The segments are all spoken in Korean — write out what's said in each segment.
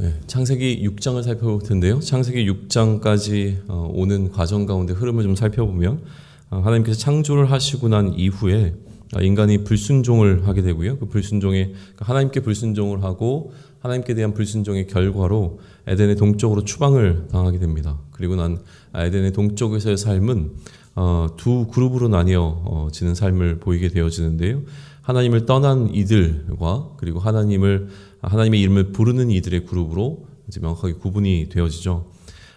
네, 창세기 6장을 살펴볼 텐데요. 창세기 6장까지 어, 오는 과정 가운데 흐름을 좀 살펴보면 어, 하나님께서 창조를 하시고 난 이후에 어, 인간이 불순종을 하게 되고요. 그 불순종에 그러니까 하나님께 불순종을 하고 하나님께 대한 불순종의 결과로 에덴의 동쪽으로 추방을 당하게 됩니다. 그리고 난 에덴의 동쪽에서의 삶은 어, 두 그룹으로 나뉘어지는 삶을 보이게 되어지는데요. 하나님을 떠난 이들과 그리고 하나님을 하나님의 이름을 부르는 이들의 그룹으로 이제 명확하게 구분이 되어지죠.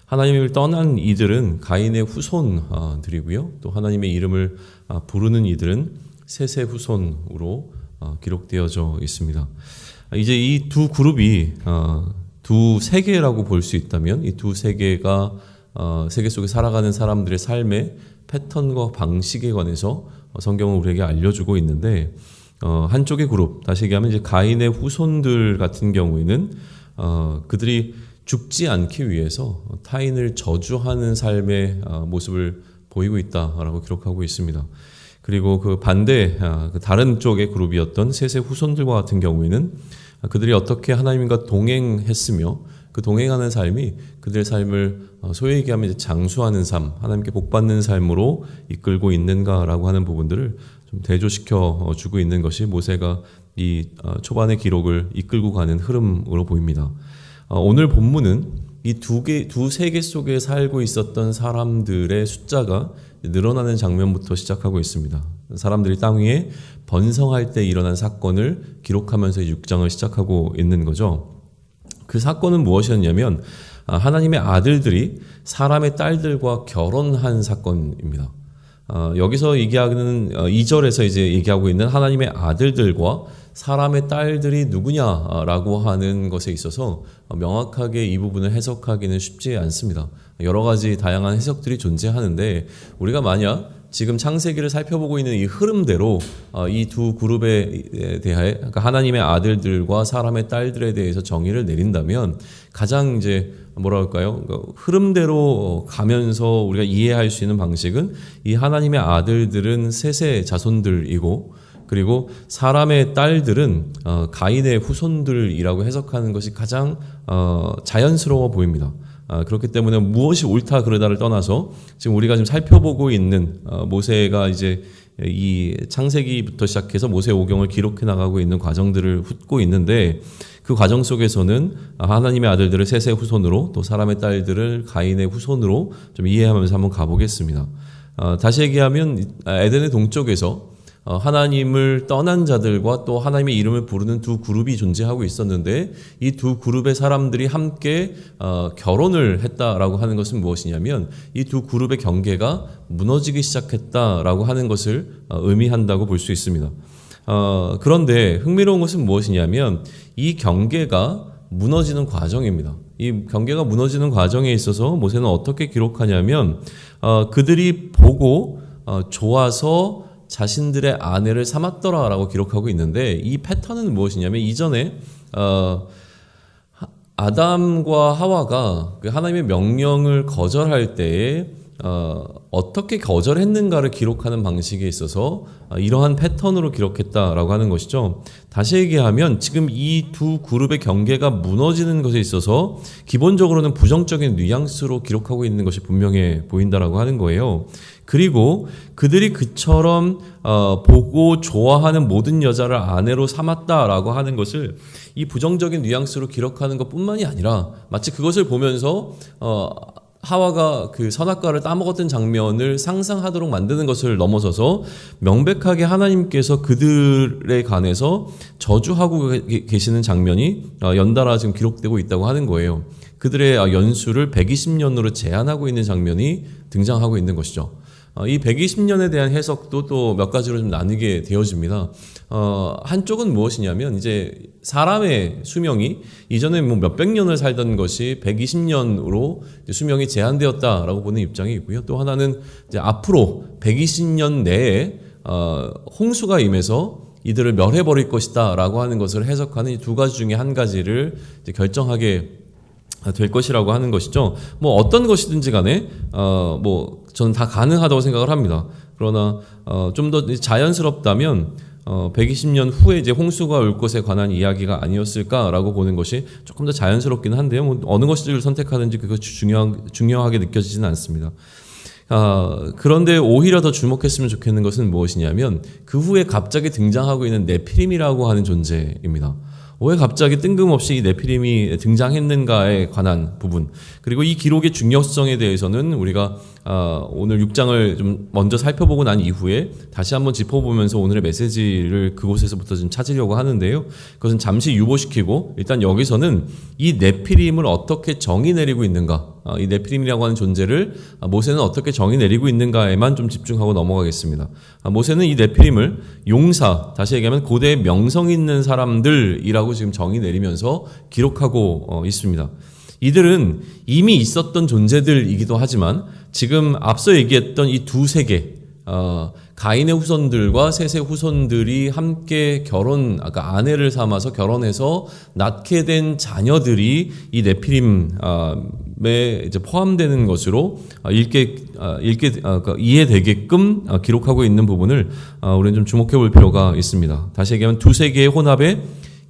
하나님을 떠난 이들은 가인의 후손들이고요. 또 하나님의 이름을 아, 부르는 이들은 셋의 후손으로 아, 기록되어져 있습니다. 이제 이 두 그룹이 아, 두 세계라고 볼 수 있다면 이 두 세계가 세계 속에 살아가는 사람들의 삶의 패턴과 방식에 관해서 성경은 우리에게 알려주고 있는데 어, 한쪽의 그룹 다시 얘기하면 이제 가인의 후손들 같은 경우에는 어, 그들이 죽지 않기 위해서 타인을 저주하는 삶의 어, 모습을 보이고 있다라고 기록하고 있습니다. 그리고 그 반대 아, 그 다른 쪽의 그룹이었던 셋의 후손들과 같은 경우에는 그들이 어떻게 하나님과 동행했으며 그 동행하는 삶이 그들의 삶을 어, 소위 얘기하면 장수하는 삶, 하나님께 복받는 삶으로 이끌고 있는가라고 하는 부분들을 좀 대조시켜 주고 있는 것이 모세가 이 어, 초반의 기록을 이끌고 가는 흐름으로 보입니다. 어, 오늘 본문은 이 두 개, 두 세계 속에 살고 있었던 사람들의 숫자가 늘어나는 장면부터 시작하고 있습니다. 사람들이 땅 위에 번성할 때 일어난 사건을 기록하면서 6장을 시작하고 있는 거죠. 그 사건은 무엇이었냐면 아, 하나님의 아들들이 사람의 딸들과 결혼한 사건입니다. 어, 여기서 얘기하는 어, 2절에서 이제 얘기하고 있는 하나님의 아들들과 사람의 딸들이 누구냐라고 하는 것에 있어서 명확하게 이 부분을 해석하기는 쉽지 않습니다. 여러 가지 다양한 해석들이 존재하는데 우리가 만약 지금 창세기를 살펴보고 있는 이 흐름대로 어, 이두 그룹에 대해 그러니까 하나님의 아들들과 사람의 딸들에 대해서 정의를 내린다면 가장 이제 뭐라 할까요? 그러니까 흐름대로 가면서 우리가 이해할 수 있는 방식은 이 하나님의 아들들은 셋의 자손들이고 그리고 사람의 딸들은 어, 가인의 후손들이라고 해석하는 것이 가장 어, 자연스러워 보입니다. 아, 그렇기 때문에 무엇이 옳다 그르다를 떠나서 지금 우리가 지금 살펴보고 있는 어, 모세가 이제 이 창세기부터 시작해서 모세 오경을 기록해 나가고 있는 과정들을 훑고 있는데 그 과정 속에서는 하나님의 아들들을 셋의 후손으로 또 사람의 딸들을 가인의 후손으로 좀 이해하면서 한번 가보겠습니다. 어, 다시 얘기하면 에덴의 동쪽에서 어, 하나님을 떠난 자들과 또 하나님의 이름을 부르는 두 그룹이 존재하고 있었는데 이 두 그룹의 사람들이 함께 어, 결혼을 했다라고 하는 것은 무엇이냐면 이 두 그룹의 경계가 무너지기 시작했다라고 하는 것을 어, 의미한다고 볼 수 있습니다. 그런데 흥미로운 것은 무엇이냐면 이 경계가 무너지는 과정입니다. 이 경계가 무너지는 과정에 있어서 모세는 어떻게 기록하냐면 그들이 보고 좋아서 자신들의 아내를 삼았더라라고 기록하고 있는데 이 패턴은 무엇이냐면 이전에 어, 아담과 하와가 그 하나님의 명령을 거절할 때에 어, 어떻게 거절했는가를 기록하는 방식에 있어서 어, 이러한 패턴으로 기록했다라고 하는 것이죠. 다시 얘기하면 지금 이 두 그룹의 경계가 무너지는 것에 있어서 기본적으로는 부정적인 뉘앙스로 기록하고 있는 것이 분명해 보인다라고 하는 거예요. 그리고 그들이 그처럼 어, 보고 좋아하는 모든 여자를 아내로 삼았다라고 하는 것을 이 부정적인 뉘앙스로 기록하는 것뿐만이 아니라 마치 그것을 보면서 어, 하와가 그 선악과를 따먹었던 장면을 상상하도록 만드는 것을 넘어서서 명백하게 하나님께서 그들에 관해서 저주하고 계시는 장면이 어, 연달아 지금 기록되고 있다고 하는 거예요. 그들의 연수를 120년으로 제한하고 있는 장면이 등장하고 있는 것이죠. 어, 이 120년에 대한 해석도 또 몇 가지로 좀 나뉘게 되어집니다. 어, 한쪽은 무엇이냐면 이제 사람의 수명이 이전에 뭐 몇백 년을 살던 것이 120년으로 수명이 제한되었다라고 보는 입장이 있고요. 또 하나는 이제 앞으로 120년 내에 어, 홍수가 임해서 이들을 멸해버릴 것이다라고 하는 것을 해석하는 이 두 가지 중에 한 가지를 결정하게 될 것이라고 하는 것이죠. 뭐 어떤 것이든지 간에 어 뭐 저는 다 가능하다고 생각을 합니다. 그러나 어 좀 더 자연스럽다면 어, 120년 후에 이제 홍수가 올 것에 관한 이야기가 아니었을까라고 보는 것이 조금 더 자연스럽긴 한데요. 뭐 어느 것을 선택하든지 그것 중요 중요하게 느껴지지는 않습니다. 아, 그런데 오히려 더 주목했으면 좋겠는 것은 무엇이냐면 그 후에 갑자기 등장하고 있는 네피림이라고 하는 존재입니다. 왜 갑자기 뜬금없이 이 네피림이 등장했는가에 관한 부분 그리고 이 기록의 중요성에 대해서는 우리가 아, 오늘 6장을 좀 먼저 살펴보고 난 이후에 다시 한번 짚어보면서 오늘의 메시지를 그곳에서부터 좀 찾으려고 하는데요. 그것은 잠시 유보시키고 일단 여기서는 이 네피림을 어떻게 정의 내리고 있는가 아, 이 네피림이라고 하는 존재를 아, 모세는 어떻게 정의 내리고 있는가에만 좀 집중하고 넘어가겠습니다. 아, 모세는 이 네피림을 용사, 다시 얘기하면 고대에 명성 있는 사람들이라고 지금 정의 내리면서 기록하고 어, 있습니다. 이들은 이미 있었던 존재들이기도 하지만 지금 앞서 얘기했던 이 두 세계, 어, 가인의 후손들과 셋의 후손들이 함께 결혼, 아까 아내를 삼아서 결혼해서 낳게 된 자녀들이 이 네피림 에 이제 포함되는 것으로 읽게, 읽게, 그러니까 이해되게끔 기록하고 있는 부분을 우리는 좀 주목해 볼 필요가 있습니다. 다시 얘기하면 두 세계의 혼합의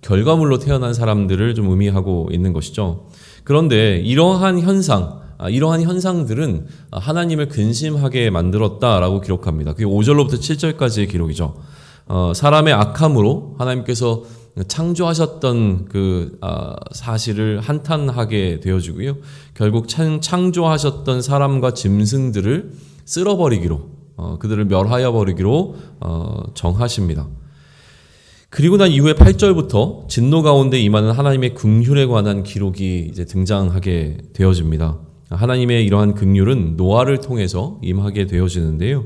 결과물로 태어난 사람들을 좀 의미하고 있는 것이죠. 그런데 이러한 현상, 아, 이러한 현상들은 하나님을 근심하게 만들었다라고 기록합니다. 그게 5절로부터 7절까지의 기록이죠. 어, 사람의 악함으로 하나님께서 창조하셨던 그 아, 사실을 한탄하게 되어지고요. 결국 창조하셨던 사람과 짐승들을 쓸어버리기로, 어, 그들을 멸하여 버리기로 어, 정하십니다. 그리고 난 이후에 8절부터 진노 가운데 임하는 하나님의 긍휼에 관한 기록이 이제 등장하게 되어집니다. 하나님의 이러한 긍휼은 노아를 통해서 임하게 되어지는데요.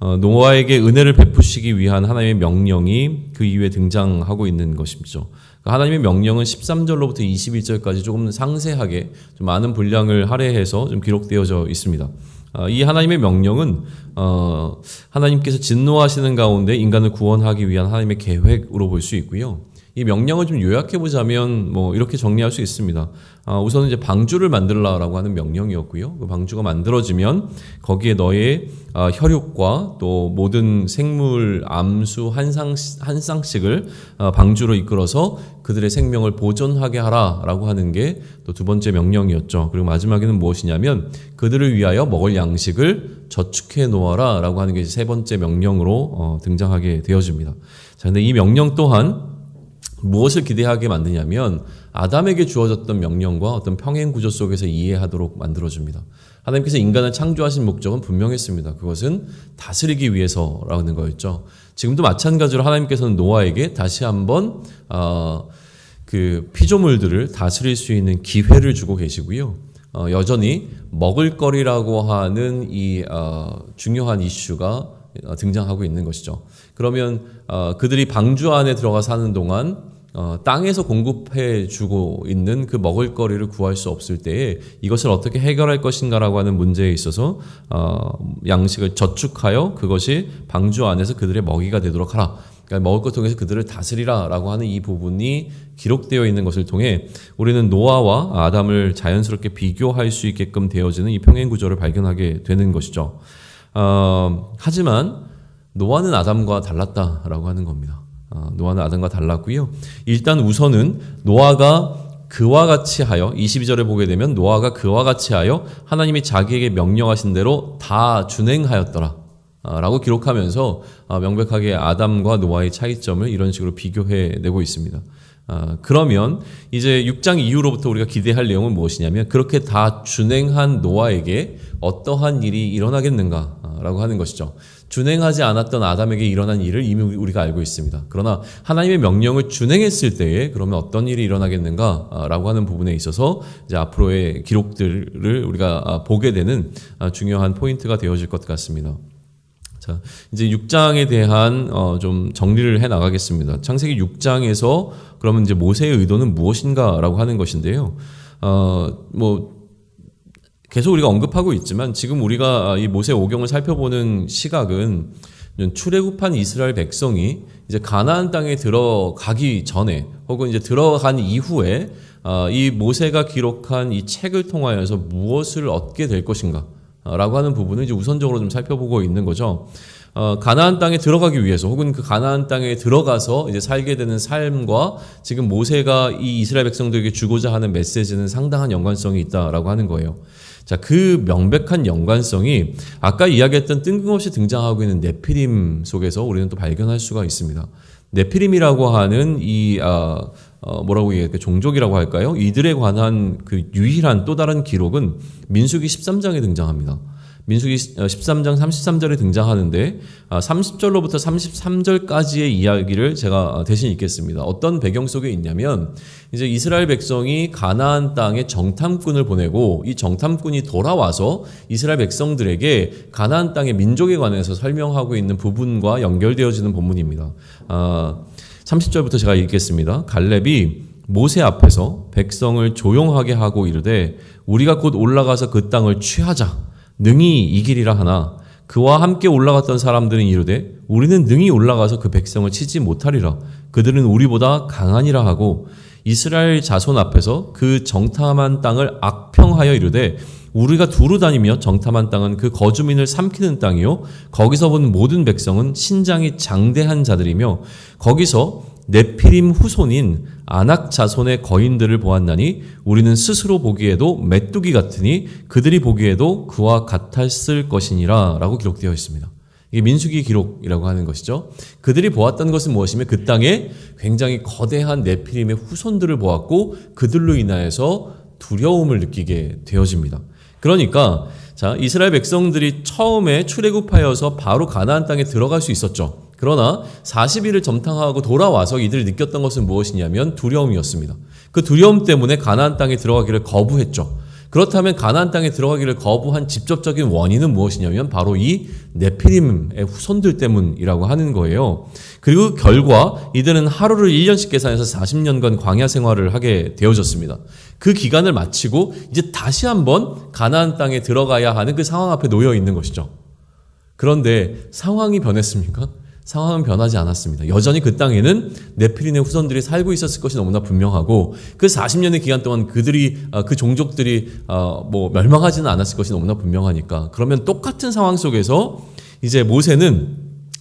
어, 노아에게 은혜를 베푸시기 위한 하나님의 명령이 그 이후에 등장하고 있는 것이죠. 그러니까 하나님의 명령은 13절로부터 21절까지 조금 상세하게 좀 많은 분량을 할애해서 좀 기록되어져 있습니다. 어, 이 하나님의 명령은 어, 하나님께서 진노하시는 가운데 인간을 구원하기 위한 하나님의 계획으로 볼 수 있고요. 이 명령을 좀 요약해 보자면 뭐 이렇게 정리할 수 있습니다. 아, 우선 이제 방주를 만들라라고 하는 명령이었고요. 그 방주가 만들어지면 거기에 너의 아, 혈육과 또 모든 생물 암수 한, 상, 한 쌍씩을 아, 방주로 이끌어서 그들의 생명을 보존하게 하라라고 하는 게 또 두 번째 명령이었죠. 그리고 마지막에는 무엇이냐면 그들을 위하여 먹을 양식을 저축해 놓아라라고 하는 게 세 번째 명령으로 어, 등장하게 되어집니다. 자, 근데 이 명령 또한 무엇을 기대하게 만드냐면 아담에게 주어졌던 명령과 어떤 평행 구조 속에서 이해하도록 만들어줍니다. 하나님께서 인간을 창조하신 목적은 분명했습니다. 그것은 다스리기 위해서라는 거였죠. 지금도 마찬가지로 하나님께서는 노아에게 다시 한번 어, 그 피조물들을 다스릴 수 있는 기회를 주고 계시고요. 어, 여전히 먹을거리라고 하는 이 어, 중요한 이슈가 어, 등장하고 있는 것이죠. 그러면 어, 그들이 방주 안에 들어가 사는 동안 어, 땅에서 공급해 주고 있는 그 먹을거리를 구할 수 없을 때에 이것을 어떻게 해결할 것인가라고 하는 문제에 있어서 어, 양식을 저축하여 그것이 방주 안에서 그들의 먹이가 되도록 하라. 그러니까 먹을 것 통해서 그들을 다스리라라고 하는 이 부분이 기록되어 있는 것을 통해 우리는 노아와 아담을 자연스럽게 비교할 수 있게끔 되어지는 이 평행 구조를 발견하게 되는 것이죠. 어, 하지만 노아는 아담과 달랐다라고 하는 겁니다. 어, 노아는 아담과 달랐고요. 일단 우선은 노아가 그와 같이 하여 22절에 보게 되면 노아가 그와 같이 하여 하나님이 자기에게 명령하신 대로 다 준행하였더라. 아, 라고 기록하면서 아, 명백하게 아담과 노아의 차이점을 이런 식으로 비교해 내고 있습니다. 아, 그러면 이제 6장 이후로부터 우리가 기대할 내용은 무엇이냐면 그렇게 다 준행한 노아에게 어떠한 일이 일어나겠는가라고 하는 것이죠. 준행하지 않았던 아담에게 일어난 일을 이미 우리가 알고 있습니다. 그러나 하나님의 명령을 준행했을 때에 그러면 어떤 일이 일어나겠는가라고 하는 부분에 있어서 이제 앞으로의 기록들을 우리가 보게 되는 중요한 포인트가 되어질 것 같습니다. 자, 이제 6장에 대한 어, 좀 정리를 해 나가겠습니다. 창세기 6장에서 그러면 이제 모세의 의도는 무엇인가라고 하는 것인데요. 어, 뭐 계속 우리가 언급하고 있지만 지금 우리가 이 모세 오경을 살펴보는 시각은 출애굽한 이스라엘 백성이 이제 가나안 땅에 들어가기 전에 혹은 이제 들어간 이후에 어, 이 모세가 기록한 이 책을 통하여서 무엇을 얻게 될 것인가 라고 하는 부분을 이제 우선적으로 좀 살펴보고 있는 거죠. 어, 가나안 땅에 들어가기 위해서 혹은 그 가나안 땅에 들어가서 이제 살게 되는 삶과 지금 모세가 이 이스라엘 백성들에게 주고자 하는 메시지는 상당한 연관성이 있다라고 하는 거예요. 자, 그 명백한 연관성이 아까 이야기했던 뜬금없이 등장하고 있는 네피림 속에서 우리는 또 발견할 수가 있습니다. 네피림이라고 하는 이 아, 어, 뭐라고 얘기할까 그 종족이라고 할까요? 이들에 관한 그 유일한 또 다른 기록은 민수기 13장에 등장합니다. 민수기 13장 어, 33절에 등장하는데 30절로부터 아, 33절까지의 이야기를 제가 대신 읽겠습니다. 어떤 배경 속에 있냐면 이제 이스라엘 백성이 가나안 땅에 정탐꾼을 보내고 이 정탐꾼이 돌아와서 이스라엘 백성들에게 가나안 땅의 민족에 관해서 설명하고 있는 부분과 연결되어지는 본문입니다. 30절부터 아, 제가 읽겠습니다. 갈렙이 모세 앞에서 백성을 조용하게 하고 이르되 우리가 곧 올라가서 그 땅을 취하자. 능히 이기리라 하나 그와 함께 올라갔던 사람들은 이르되 우리는 능히 올라가서 그 백성을 치지 못하리라. 그들은 우리보다 강하니라 하고 이스라엘 자손 앞에서 그 정탐한 땅을 악평하여 이르되 우리가 두루 다니며 정탐한 땅은 그 거주민을 삼키는 땅이요. 거기서 본 모든 백성은 신장이 장대한 자들이며 거기서 네피림 후손인 아낙 자손의 거인들을 보았나니 우리는 스스로 보기에도 메뚜기 같으니 그들이 보기에도 그와 같았을 것이니라 라고 기록되어 있습니다. 이게 민수기 기록이라고 하는 것이죠. 그들이 보았던 것은 무엇이며 그 땅에 굉장히 거대한 네피림의 후손들을 보았고 그들로 인하여서 두려움을 느끼게 되어집니다. 그러니까 자 이스라엘 백성들이 처음에 출애굽하여서 바로 가나안 땅에 들어갈 수 있었죠. 그러나 40일을 점탕하고 돌아와서 이들이 느꼈던 것은 무엇이냐면 두려움이었습니다. 그 두려움 때문에 가나안 땅에 들어가기를 거부했죠. 그렇다면 가나안 땅에 들어가기를 거부한 직접적인 원인은 무엇이냐면 바로 이 네피림의 후손들 때문이라고 하는 거예요. 그리고 결과 이들은 하루를 1년씩 계산해서 40년간 광야 생활을 하게 되어졌습니다. 그 기간을 마치고 이제 다시 한번 가나안 땅에 들어가야 하는 그 상황 앞에 놓여 있는 것이죠. 그런데 상황이 변했습니까? 상황은 변하지 않았습니다. 여전히 그 땅에는 네피린의 후손들이 살고 있었을 것이 너무나 분명하고 그 40년의 기간 동안 그들이 아, 그 종족들이 아, 뭐 멸망하지는 않았을 것이 너무나 분명하니까 그러면 똑같은 상황 속에서 이제 모세는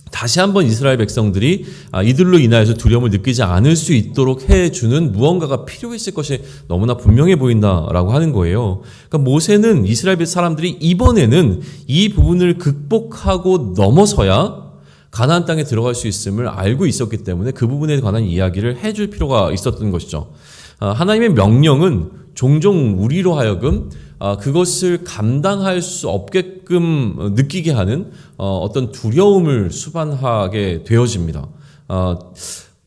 다시 한번 이스라엘 백성들이 아, 이들로 인하여서 두려움을 느끼지 않을 수 있도록 해주는 무언가가 필요했을 것이 너무나 분명해 보인다라고 하는 거예요. 그러니까 모세는 이스라엘 사람들이 이번에는 이 부분을 극복하고 넘어서야 가나안 땅에 들어갈 수 있음을 알고 있었기 때문에 그 부분에 관한 이야기를 해줄 필요가 있었던 것이죠. 아, 하나님의 명령은 종종 우리로 하여금 아, 그것을 감당할 수 없게끔 느끼게 하는 어, 어떤 두려움을 수반하게 되어집니다.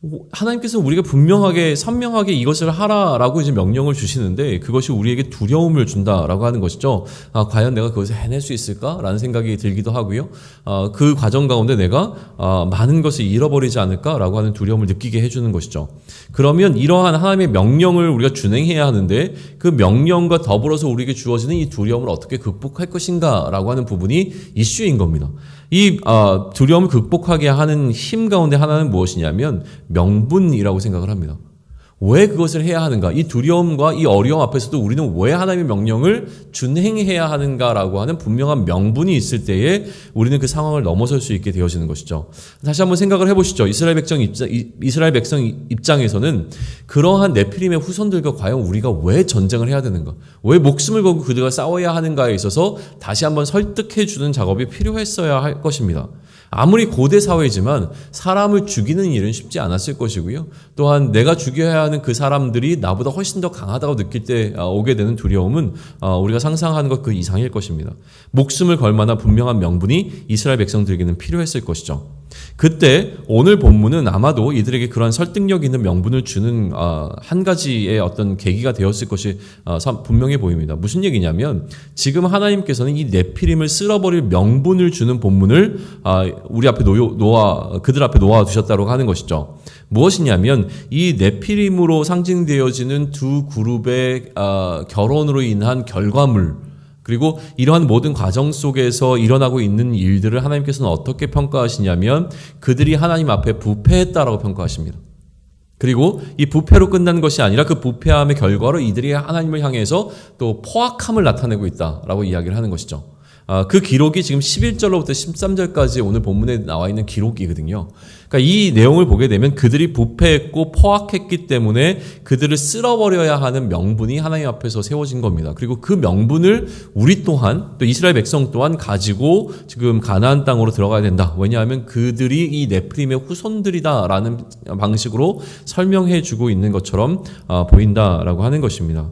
아, 하나님께서 우리가 분명하게 선명하게 이것을 하라라고 이제 명령을 주시는데 그것이 우리에게 두려움을 준다라고 하는 것이죠. 아, 과연 내가 그것을 해낼 수 있을까라는 생각이 들기도 하고요. 아, 그 과정 가운데 내가 아, 많은 것을 잃어버리지 않을까라고 하는 두려움을 느끼게 해주는 것이죠. 그러면 이러한 하나님의 명령을 우리가 준행해야 하는데 그 명령과 더불어서 우리에게 주어지는 이 두려움을 어떻게 극복할 것인가라고 하는 부분이 이슈인 겁니다. 이 어, 두려움을 극복하게 하는 힘 가운데 하나는 무엇이냐면 명분이라고 생각을 합니다. 왜 그것을 해야 하는가? 이 두려움과 이 어려움 앞에서도 우리는 왜 하나님의 명령을 준행해야 하는가라고 하는 분명한 명분이 있을 때에 우리는 그 상황을 넘어설 수 있게 되어지는 것이죠. 다시 한번 생각을 해보시죠. 이스라엘 백성 입장, 이스라엘 백성 입장에서는 그러한 네피림의 후손들과 과연 우리가 왜 전쟁을 해야 되는가? 왜 목숨을 걸고 그들과 싸워야 하는가에 있어서 다시 한번 설득해주는 작업이 필요했어야 할 것입니다. 아무리 고대 사회지만 사람을 죽이는 일은 쉽지 않았을 것이고요. 또한 내가 죽여야 하는 그 사람들이 나보다 훨씬 더 강하다고 느낄 때 아, 오게 되는 두려움은 아, 우리가 상상하는 것 그 이상일 것입니다. 목숨을 걸 만한 분명한 명분이 이스라엘 백성들에게는 필요했을 것이죠. 그때 오늘 본문은 아마도 이들에게 그러한 설득력 있는 명분을 주는 아, 한 가지의 어떤 계기가 되었을 것이 아, 분명해 보입니다. 무슨 얘기냐면 지금 하나님께서는 이 네피림을 쓸어버릴 명분을 주는 본문을 아, 우리 앞에 놓아 그들 앞에 놓아 두셨다고 하는 것이죠. 무엇이냐면 이 네피림으로 상징되어지는 두 그룹의 결혼으로 인한 결과물 그리고 이러한 모든 과정 속에서 일어나고 있는 일들을 하나님께서는 어떻게 평가하시냐면 그들이 하나님 앞에 부패했다라고 평가하십니다. 그리고 이 부패로 끝난 것이 아니라 그 부패함의 결과로 이들이 하나님을 향해서 또 포악함을 나타내고 있다라고 이야기를 하는 것이죠. 아, 그 기록이 지금 11절로부터 13절까지 오늘 본문에 나와 있는 기록이거든요. 그러니까 이 내용을 보게 되면 그들이 부패했고 포악했기 때문에 그들을 쓸어버려야 하는 명분이 하나님 앞에서 세워진 겁니다. 그리고 그 명분을 우리 또한 또 이스라엘 백성 또한 가지고 지금 가나안 땅으로 들어가야 된다. 왜냐하면 그들이 이 네프림의 후손들이다라는 방식으로 설명해 주고 있는 것처럼 아, 보인다라고 하는 것입니다.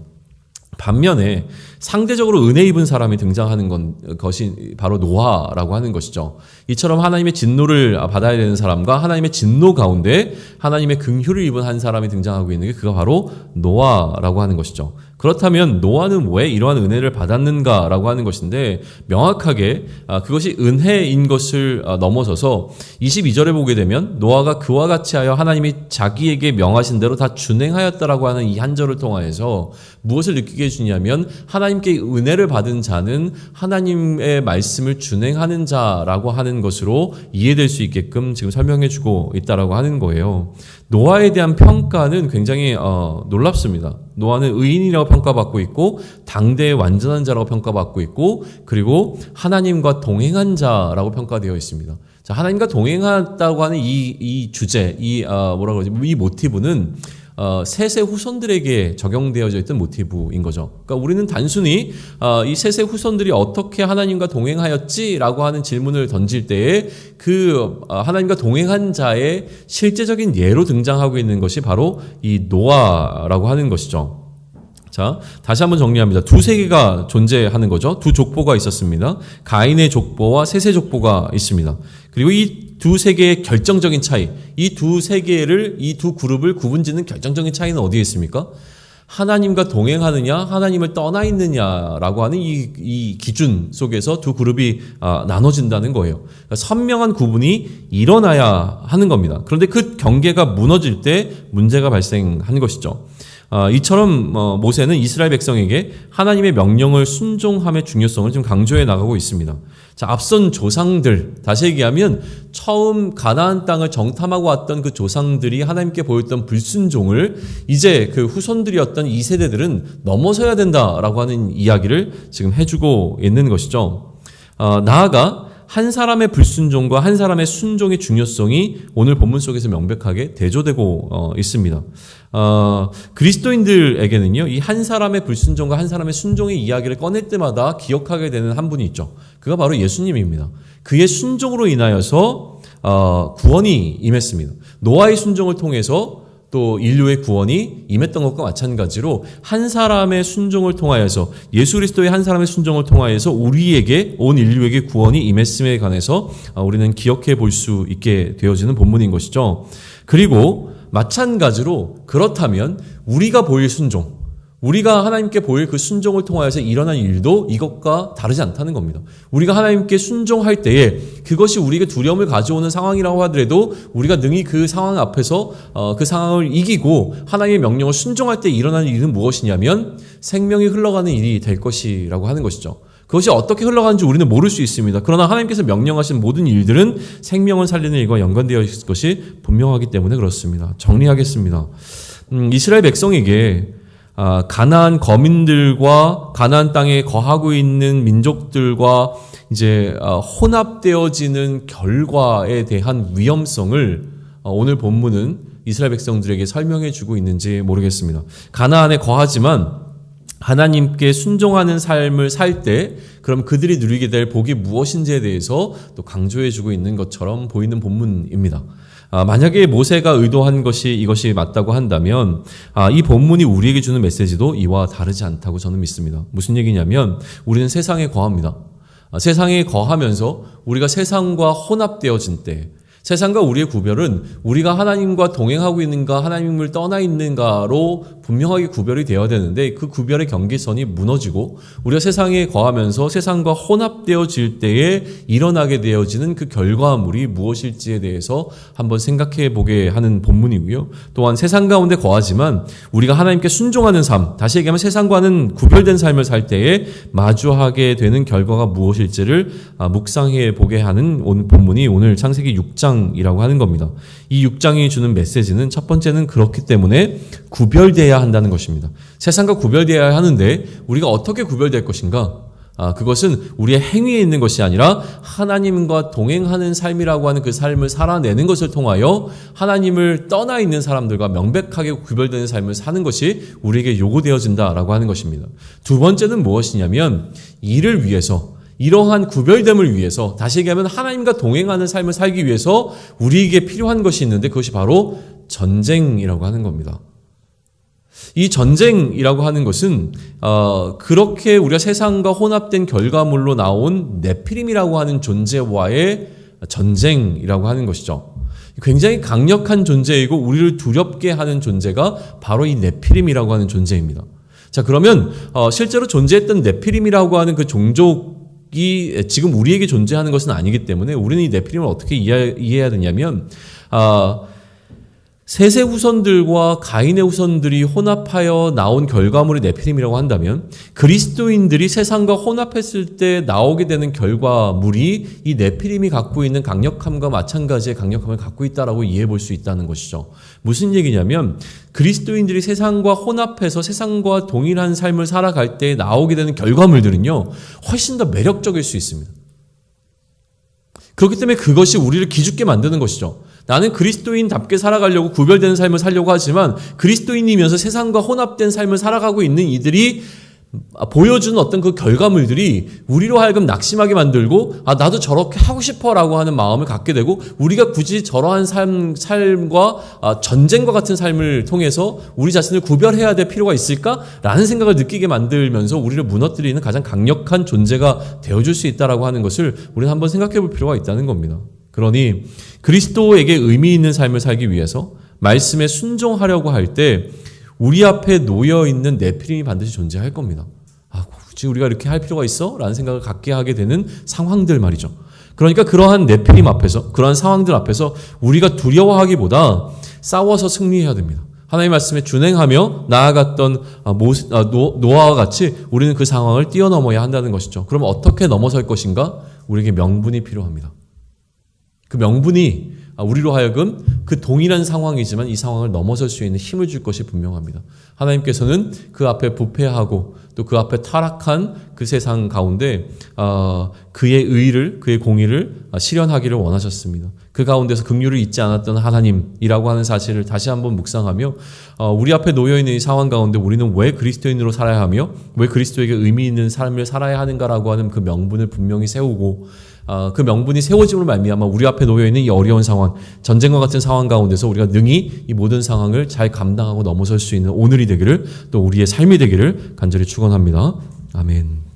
반면에 상대적으로 은혜 입은 사람이 등장하는 건 것이 바로 노아라고 하는 것이죠. 이처럼 하나님의 진노를 받아야 되는 사람과 하나님의 진노 가운데 하나님의 긍휼을 입은 한 사람이 등장하고 있는 게 그가 바로 노아라고 하는 것이죠. 그렇다면 노아는 왜 이러한 은혜를 받았는가라고 하는 것인데 명확하게 아, 그것이 은혜인 것을 아, 넘어서서 22절에 보게 되면 노아가 그와 같이 하여 하나님이 자기에게 명하신 대로 다 준행하였다라고 하는 이 한 절을 통하여서 무엇을 느끼게 해주냐면 하나님께 은혜를 받은 자는 하나님의 말씀을 준행하는 자라고 하는 것으로 이해될 수 있게끔 지금 설명해주고 있다라고 하는 거예요. 노아에 대한 평가는 굉장히 어, 놀랍습니다. 노아는 의인이라고 평가받고 있고 당대의 완전한 자라고 평가받고 있고 그리고 하나님과 동행한 자라고 평가되어 있습니다. 자, 하나님과 동행했다고 하는 이, 이 주제, 이 어, 뭐라 그러지, 이 모티브는 어, 셋의 후손들에게 적용되어져 있던 모티브인 거죠. 그러니까 우리는 단순히 어, 이 셋의 후손들이 어떻게 하나님과 동행하였지라고 하는 질문을 던질 때에 그 어, 하나님과 동행한 자의 실제적인 예로 등장하고 있는 것이 바로 이 노아라고 하는 것이죠. 자, 다시 한번 정리합니다. 두 세계가 존재하는 거죠. 두 족보가 있었습니다. 가인의 족보와 셋의 족보가 있습니다. 그리고 이 두 세계의 결정적인 차이, 이 두 세계를, 이 두 그룹을 구분짓는 결정적인 차이는 어디에 있습니까? 하나님과 동행하느냐, 하나님을 떠나 있느냐라고 하는 이, 이 기준 속에서 두 그룹이 아, 나눠진다는 거예요. 그러니까 선명한 구분이 일어나야 하는 겁니다. 그런데 그 경계가 무너질 때 문제가 발생한 것이죠. 아, 이처럼 어, 모세는 이스라엘 백성에게 하나님의 명령을 순종함의 중요성을 좀 강조해 나가고 있습니다. 자, 앞선 조상들, 다시 얘기하면 처음 가나안 땅을 정탐하고 왔던 그 조상들이 하나님께 보였던 불순종을 이제 그 후손들이었던 이 세대들은 넘어서야 된다라고 하는 이야기를 지금 해주고 있는 것이죠. 어, 나아가 한 사람의 불순종과 한 사람의 순종의 중요성이 오늘 본문 속에서 명백하게 대조되고 어, 있습니다. 어, 그리스도인들에게는요, 이 한 사람의 불순종과 한 사람의 순종의 이야기를 꺼낼 때마다 기억하게 되는 한 분이 있죠. 그가 바로 예수님입니다. 그의 순종으로 인하여서 어, 구원이 임했습니다. 노아의 순종을 통해서 또 인류의 구원이 임했던 것과 마찬가지로 한 사람의 순종을 통하여서 예수 그리스도의 한 사람의 순종을 통하여서 우리에게 온 인류에게 구원이 임했음에 관해서 어, 우리는 기억해 볼 수 있게 되어지는 본문인 것이죠. 그리고 마찬가지로 그렇다면 우리가 보일 순종, 우리가 하나님께 보일 그 순종을 통하여서 일어난 일도 이것과 다르지 않다는 겁니다. 우리가 하나님께 순종할 때에 그것이 우리에게 두려움을 가져오는 상황이라고 하더라도 우리가 능히 그 상황 앞에서 어, 그 상황을 이기고 하나님의 명령을 순종할 때 일어나는 일은 무엇이냐면 생명이 흘러가는 일이 될 것이라고 하는 것이죠. 그것이 어떻게 흘러가는지 우리는 모를 수 있습니다. 그러나 하나님께서 명령하신 모든 일들은 생명을 살리는 일과 연관되어 있을 것이 분명하기 때문에 그렇습니다. 정리하겠습니다. 음, 이스라엘 백성에게 아, 가나안 거민들과 가나안 땅에 거하고 있는 민족들과 이제 아, 혼합되어지는 결과에 대한 위험성을 어, 오늘 본문은 이스라엘 백성들에게 설명해 주고 있는지 모르겠습니다. 가나안에 거하지만 하나님께 순종하는 삶을 살 때 그럼 그들이 누리게 될 복이 무엇인지에 대해서 또 강조해 주고 있는 것처럼 보이는 본문입니다. 아, 만약에 모세가 의도한 것이 이것이 맞다고 한다면 아, 이 본문이 우리에게 주는 메시지도 이와 다르지 않다고 저는 믿습니다. 무슨 얘기냐면 우리는 세상에 거합니다. 아, 세상에 거하면서 우리가 세상과 혼합되어진 때 세상과 우리의 구별은 우리가 하나님과 동행하고 있는가 하나님을 떠나 있는가로 분명하게 구별이 되어야 되는데 그 구별의 경계선이 무너지고 우리가 세상에 거하면서 세상과 혼합되어질 때에 일어나게 되어지는 그 결과물이 무엇일지에 대해서 한번 생각해 보게 하는 본문이고요. 또한 세상 가운데 거하지만 우리가 하나님께 순종하는 삶, 다시 얘기하면 세상과는 구별된 삶을 살 때에 마주하게 되는 결과가 무엇일지를 아, 묵상해 보게 하는 본문이 오늘 창세기 6장 이라고 하는 겁니다. 이 6장이 주는 메시지는 첫 번째는 그렇기 때문에 구별돼야 한다는 것입니다. 세상과 구별되어야 하는데 우리가 어떻게 구별될 것인가? 아, 그것은 우리의 행위에 있는 것이 아니라 하나님과 동행하는 삶이라고 하는 그 삶을 살아내는 것을 통하여 하나님을 떠나 있는 사람들과 명백하게 구별되는 삶을 사는 것이 우리에게 요구되어진다라고 하는 것입니다. 두 번째는 무엇이냐면 이를 위해서 이러한 구별됨을 위해서 다시 얘기하면 하나님과 동행하는 삶을 살기 위해서 우리에게 필요한 것이 있는데 그것이 바로 전쟁이라고 하는 겁니다. 이 전쟁이라고 하는 것은 어, 그렇게 우리가 세상과 혼합된 결과물로 나온 네피림이라고 하는 존재와의 전쟁이라고 하는 것이죠. 굉장히 강력한 존재이고 우리를 두렵게 하는 존재가 바로 이 네피림이라고 하는 존재입니다. 자 그러면 어, 실제로 존재했던 네피림이라고 하는 그 종족 이 지금 우리에게 존재하는 것은 아니기 때문에 우리는 이 네피림을 어떻게 이해, 해야 되냐면 어, 셋의 후손들과 가인의 후손들이 혼합하여 나온 결과물이 네피림이라고 한다면 그리스도인들이 세상과 혼합했을 때 나오게 되는 결과물이 이 네피림이 갖고 있는 강력함과 마찬가지의 강력함을 갖고 있다라고 이해해 볼 수 있다는 것이죠. 무슨 얘기냐면 그리스도인들이 세상과 혼합해서 세상과 동일한 삶을 살아갈 때 나오게 되는 결과물들은요 훨씬 더 매력적일 수 있습니다. 그렇기 때문에 그것이 우리를 기죽게 만드는 것이죠. 나는 그리스도인답게 살아가려고 구별되는 삶을 살려고 하지만 그리스도인이면서 세상과 혼합된 삶을 살아가고 있는 이들이 보여주는 어떤 그 결과물들이 우리로 하여금 낙심하게 만들고 아 나도 저렇게 하고 싶어라고 하는 마음을 갖게 되고 우리가 굳이 저러한 삶 삶과 아, 전쟁과 같은 삶을 통해서 우리 자신을 구별해야 될 필요가 있을까라는 생각을 느끼게 만들면서 우리를 무너뜨리는 가장 강력한 존재가 되어줄 수 있다라고 하는 것을 우리는 한번 생각해볼 필요가 있다는 겁니다. 그러니 그리스도에게 의미 있는 삶을 살기 위해서 말씀에 순종하려고 할 때 우리 앞에 놓여 있는 네피림이 반드시 존재할 겁니다. 아, 굳이 우리가 이렇게 할 필요가 있어? 라는 생각을 갖게 하게 되는 상황들 말이죠. 그러니까 그러한 네피림 앞에서, 그러한 상황들 앞에서 우리가 두려워하기보다 싸워서 승리해야 됩니다. 하나님 말씀에 준행하며 나아갔던 아, 아, 노아와 같이 우리는 그 상황을 뛰어넘어야 한다는 것이죠. 그럼 어떻게 넘어설 것인가? 우리에게 명분이 필요합니다. 그 명분이 우리로 하여금 그 동일한 상황이지만 이 상황을 넘어설 수 있는 힘을 줄 것이 분명합니다. 하나님께서는 그 앞에 부패하고 또 그 앞에 타락한 그 세상 가운데 어, 그의 의를 그의 공의를 실현하기를 원하셨습니다. 그 가운데서 긍휼을 잊지 않았던 하나님이라고 하는 사실을 다시 한번 묵상하며 어, 우리 앞에 놓여 있는 이 상황 가운데 우리는 왜 그리스도인으로 살아야 하며 왜 그리스도에게 의미 있는 삶을 살아야 하는가라고 하는 그 명분을 분명히 세우고 어, 그 명분이 세워짐으로 말미암아 우리 앞에 놓여 있는 이 어려운 상황, 전쟁과 같은 상황 가운데서 우리가 능히 이 모든 상황을 잘 감당하고 넘어설 수 있는 오늘이 되기를 또 우리의 삶이 되기를 간절히 축원합니다. 아멘.